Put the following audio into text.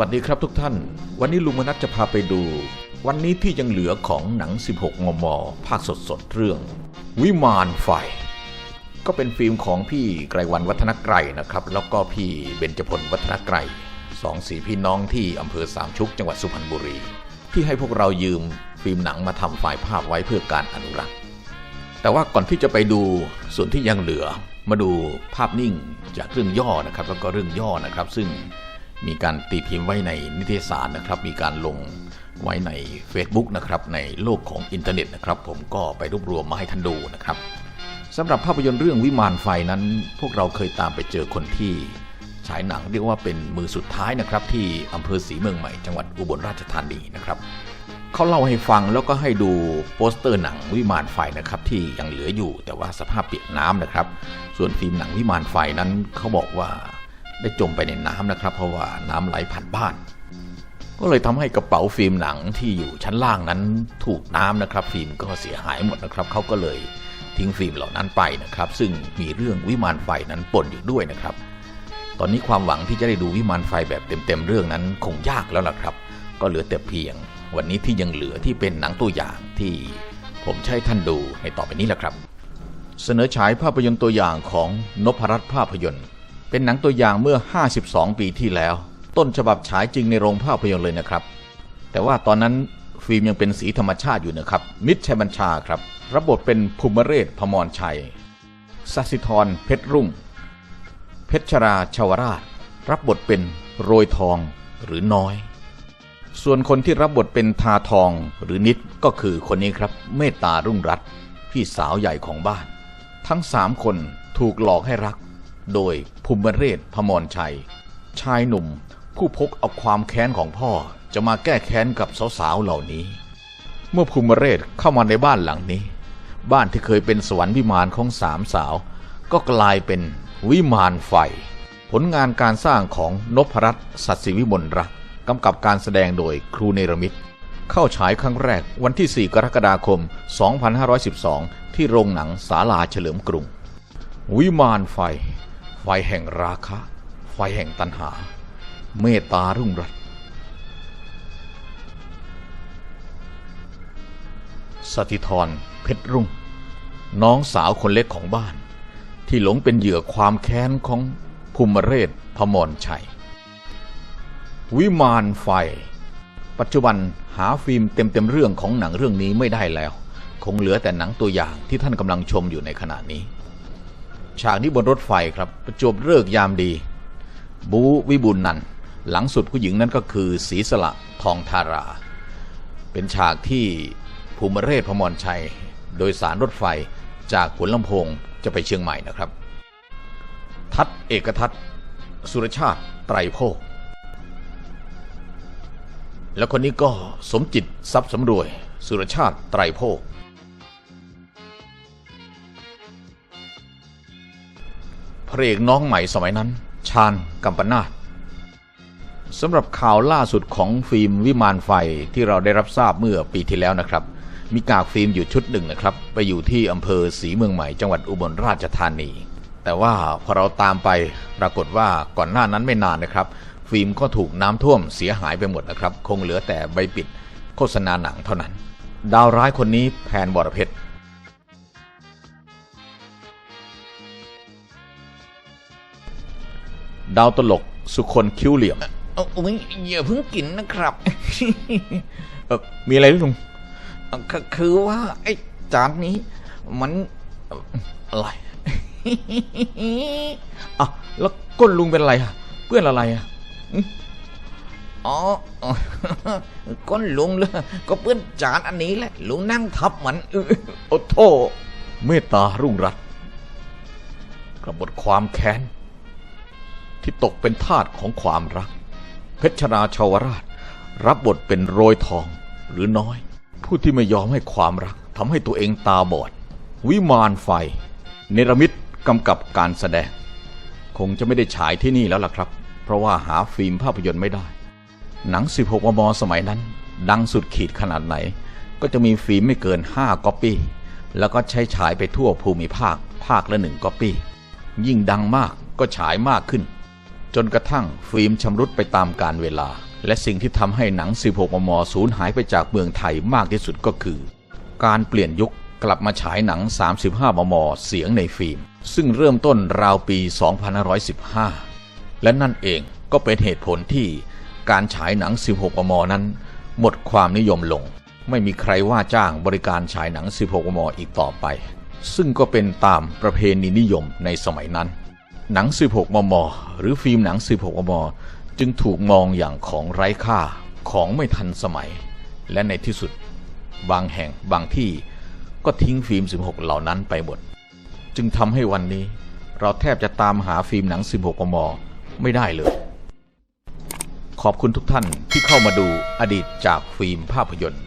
วัสดีครับทุกท่าน วันนี้ลุงมนัทจะพาไปดู วันนี้ที่ยังเหลือของหนัง 16 มม ภาคสดๆเรื่อง วิมานไฟ ก็เป็นฟิล์มของพี่ไกรวันวัฒนไกรนะครับ แล้วก็พี่เบญจพลวัฒนไกรสองสีพี่น้องที่อำเภอสามชุกจังหวัดสุพรรณบุรี ที่ให้พวกเรายืมฟิล์มหนังมาทำไฟล์ภาพไว้เพื่อการอนุรักษ์ แต่ว่าก่อนที่จะไปดูส่วนที่ยังเหลือ มาดูภาพนิ่งจากเรื่องย่อนะครับแล้วก็เรื่องย่อนะครับ ซึ่ง มีการตีพิมพ์ไว้ในนิตยสารนะครับ มีการลงไว้ใน Facebook นะครับ ในโลกของอินเทอร์เน็ตนะครับ ผมก็ไปรวบรวมมาให้ท่านดูนะครับสำหรับภาพยนตร์เรื่องวิมานไฟนั้น พวกเราเคยตามไปเจอคนที่ฉายหนังเรียกว่าเป็นมือสุดท้ายนะครับ ที่อำเภอศรีเมืองใหม่จังหวัดอุบลราชธานีนะครับเขาเล่าให้ฟังแล้วก็ให้ดูโปสเตอร์หนังวิมานไฟนะครับ ที่ยังเหลืออยู่แต่ว่าสภาพเปียกน้ำนะครับ ส่วนฟิล์มหนังวิมานไฟนั้นเขาบอกว่า ได้จมไปในน้ำนะครับ เพราะว่าน้ำไหลผ่านบ้าน ก็เลยทำให้กระเป๋าฟิล์มหนังที่อยู่ชั้นล่างนั้นถูกน้ำนะครับ ฟิล์มก็เสียหายหมดนะครับเขาก็เลยทิ้งฟิล์มเหล่านั้นไปนะครับ ซึ่งมีเรื่องวิมานไฟนั้นปนอยู่ด้วยนะครับ ตอนนี้ความหวังที่จะได้ดูวิมานไฟแบบเต็มๆเรื่องนั้นคงยากแล้วล่ะครับ ก็เหลือแต่เพียง วันนี้ที่ยังเหลือที่เป็นหนังตัวอย่างที่ผมใช้ท่านดูในต่อไปนี้แหละครับ เสนอฉายภาพยนตร์ตัวอย่างของนพรัตน์ภาพยนตร์ เป็นหนังตัวอย่างเมื่อ 52 ปีที่แล้ว ต้นฉบับฉายจริงในโรงภาพยนตร์เลยนะครับ แต่ว่าตอนนั้นฟิล์มยังเป็นสีธรรมชาติอยู่นะครับ มิตรชัยบัญชาครับ รับบทเป็นภูมิเรศพมรชัยสัสิธรเพชรรุ่ง เพชรชราชาวราช รับบทเป็นโรยทองหรือน้อย ส่วนคนที่รับบทเป็นทาทองหรือนิดก็คือคนนี้ครับ เมตตารุ่งรัตพี่สาวใหญ่ของบ้าน ทั้งสามคนถูกหลอกให้รัก โดยภูมิเรศพมรชัย ชายหนุ่มผู้พกเอาความแค้นของพ่อจะมาแก้แค้นกับสาวๆเหล่านี้ เมื่อภูมิเรศเข้ามาในบ้านหลังนี้ บ้านที่เคยเป็นสวรรค์วิมานของสามสาว ก็กลายเป็นวิมานไฟ ผลงานการสร้างของนพรัตน์สัตย์ศิวิมลรักกำกับการแสดงโดยครูเนรมิตเข้าฉายครั้งแรกวันที่ 4 กรกฎาคม 2512 ที่โรงหนังศาลาเฉลิมกรุง วิมานไฟ ไฟแห่งราคะ ไฟแห่งตัณหา เมตตารุ่งรัตสถิธรเพชรรุ่ง น้องสาวคนเล็กของบ้าน ที่หลงเป็นเหยื่อความแค้นของภูมิเรศพมรชัย วิมานไฟ ปัจจุบันหาฟิล์มเต็มๆเรื่องของหนังเรื่องนี้ไม่ได้แล้ว คงเหลือแต่หนังตัวอย่างที่ท่านกำลังชมอยู่ในขณะนี้ ฉากนี้บนรถไฟครับ ประจวบเลิกยามดี บูวิบุญนันหลังสุดผู้หญิงนั้นก็คือศรีสละทองทารา เป็นฉากที่ภูมิเรศพมรชัย โดยสารรถไฟจากหัวลำโพงจะไปเชียงใหม่นะครับ ทัศเอกทัศสุรชาติไตรโภคแล้วคนนี้ก็สมจิตทรัพย์สำรวย สุรชาติไตรโภค ระเอกน้องใหม่สมัยนั้น ชาญกัมปนาตสำหรับข่าวล่าสุดของฟิล์มวิมานไฟที่เราได้รับทราบเมื่อปีที่แล้วนะครับ มีกากฟิล์มอยู่ชุดหนึ่งนะครับ ไปอยู่ที่อำเภอศรีเมืองใหม่จังหวัดอุบลราชธานี แต่ว่าพอเราตามไปปรากฏว่าก่อนหน้านั้นไม่นานนะครับ ฟิล์มก็ถูกน้ำท่วมเสียหายไปหมดนะครับ คงเหลือแต่ใบปิดโฆษณาหนังเท่านั้น ดาวร้ายคนนี้แพนบอระเพ็ด ดาวตลกสุคนคิ้วเหลี่ยมโอ้ยอย่าเพิ่งกินนะครับเออมีอะไรหรือลุงก็คือว่าไอ้จานนี้มันเอ่ออะไรอะแล้วก้นลุงเป็นอะไรอะเปื้อนอะไรอะอ๋อก้นลุงเลยก็เปื้อนจานอันนี้แหละ ลุงนั่งทับมันเออโอ้โทเมตตารุ่งรัตน์กระบทความแค้น ที่ตกเป็นทาสของความรัก เพชรชราชาวราช รับบทเป็นโรยทองหรือน้อย ผู้ที่ไม่ยอมให้ความรักทำให้ตัวเองตาบอด วิมานไฟ เนรมิตกำกับการแสดง คงจะไม่ได้ฉายที่นี่แล้วล่ะครับ เพราะว่าหาฟิล์มภาพยนตร์ไม่ได้ หนัง 16 มม สมัยนั้น ดังสุดขีดขนาดไหน ก็จะมีฟิล์มไม่เกิน 5ก๊อปปี้แล้วก็ใช้ฉายไปทั่วภูมิภาค ภาคละหนึ่งก๊อปปี้ยิ่งดังมากก็ฉายมากขึ้น จนกระทั่งฟิล์มชำรุดไปตามกาลเวลา และสิ่งที่ทำให้หนัง 16 มม สูญหายไปจากเมืองไทยมากที่สุดก็คือ การเปลี่ยนยุคกลับมาฉายหนัง 35 มม เสียงในฟิล์ม ซึ่งเริ่มต้นราวปี 2515 และนั่นเองก็เป็นเหตุผลที่การฉายหนัง 16 มม นั้น หมดความนิยมลง ไม่มีใครว่าจ้างบริการฉายหนัง 16 มม อีกต่อไป ซึ่งก็เป็นตามประเพณีนิยมในสมัยนั้น หนัง 16 มม หรือฟิล์มหนัง 16 มม จึงถูกมองอย่างของไร้ค่าของไม่ทันสมัย และในที่สุด บางแห่งบางที่ก็ทิ้งฟิล์ม 16 เหล่านั้นไปหมด จึงทำให้วันนี้เราแทบจะตามหาฟิล์มหนัง 16 มม ไม่ได้เลย ขอบคุณทุกท่านที่เข้ามาดูอดีตจากฟิล์มภาพยนตร์